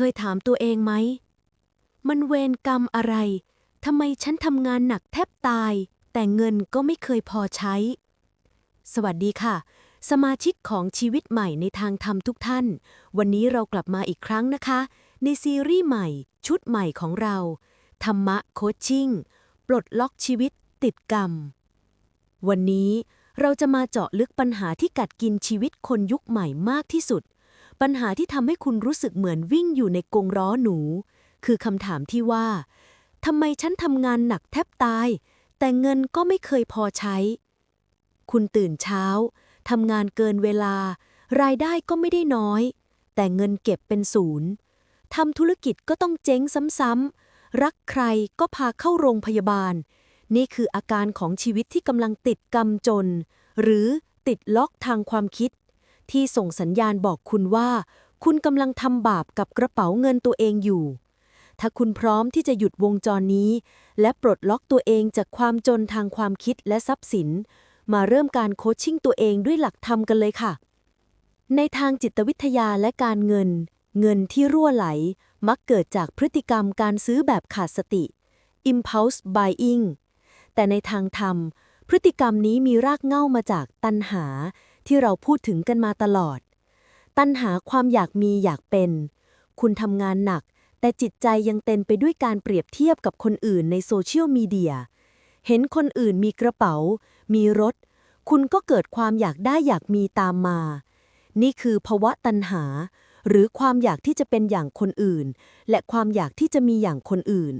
เคยถามตัวเองไหม มันเวรกรรมอะไร ทำไมฉันทำงานหนักแทบตาย แต่เงินก็ไม่เคยพอใช้ สวัสดีค่ะ สมาชิกของชีวิตใหม่ในทางธรรมทุกท่าน วันนี้เรากลับมาอีกครั้งนะคะ ในซีรีส์ใหม่ ชุดใหม่ของเรา ธรรมะโคชชิ่ง ปลดล็อกชีวิตติดกรรม วันนี้เราจะมาเจาะลึกปัญหาที่กัดกินชีวิตคนยุคใหม่มากที่สุด ปัญหาที่ทำให้คุณรู้สึกเหมือนวิ่งอยู่ในกรงล้อหนู คือคำถามที่ว่าทำไมฉันทำงานหนักแทบตาย แต่เงินก็ไม่เคยพอใช้ คุณตื่นเช้าทำงานเกินเวลา รายได้ก็ไม่ได้น้อย แต่เงินเก็บเป็นศูนย์ทำธุรกิจก็ต้องเจ๊งซ้ำๆรักใครก็พาเข้าโรงพยาบาล นี่คืออาการของชีวิตที่กำลังติดกรรมจน หรือติดล็อกทางความคิด ที่ส่งสัญญาณบอกคุณว่า คุณกำลังทำบาปกับกระเป๋าเงินตัวเองอยู่ ถ้าคุณพร้อมที่จะหยุดวงจรนี้ และปลดล็อกตัวเองจากความจนทางความคิดและทรัพย์สิน มาเริ่มการโคชชิ่งตัวเองด้วยหลักธรรมกันเลยค่ะ ในทางจิตวิทยาและการเงิน เงินที่รั่วไหลมักเกิดจากพฤติกรรมการซื้อแบบขาดสติ impulse buying แต่ในทางธรรม พฤติกรรมนี้มีรากเหง้ามาจากตัณหา ที่เราพูดถึงกันมาตลอด ตัณหาความอยากมีอยากเป็น คุณทำงานหนัก แต่จิตใจยังเต็มไปด้วยการเปรียบเทียบกับคนอื่นในโซเชียลมีเดีย เห็นคนอื่นมีกระเป๋า มีรถ คุณก็เกิดความอยากได้อยากมีตามมา นี่คือภาวะตัณหา หรือความอยากที่จะเป็นอย่างคนอื่น และความอยากที่จะมีอย่างคนอื่น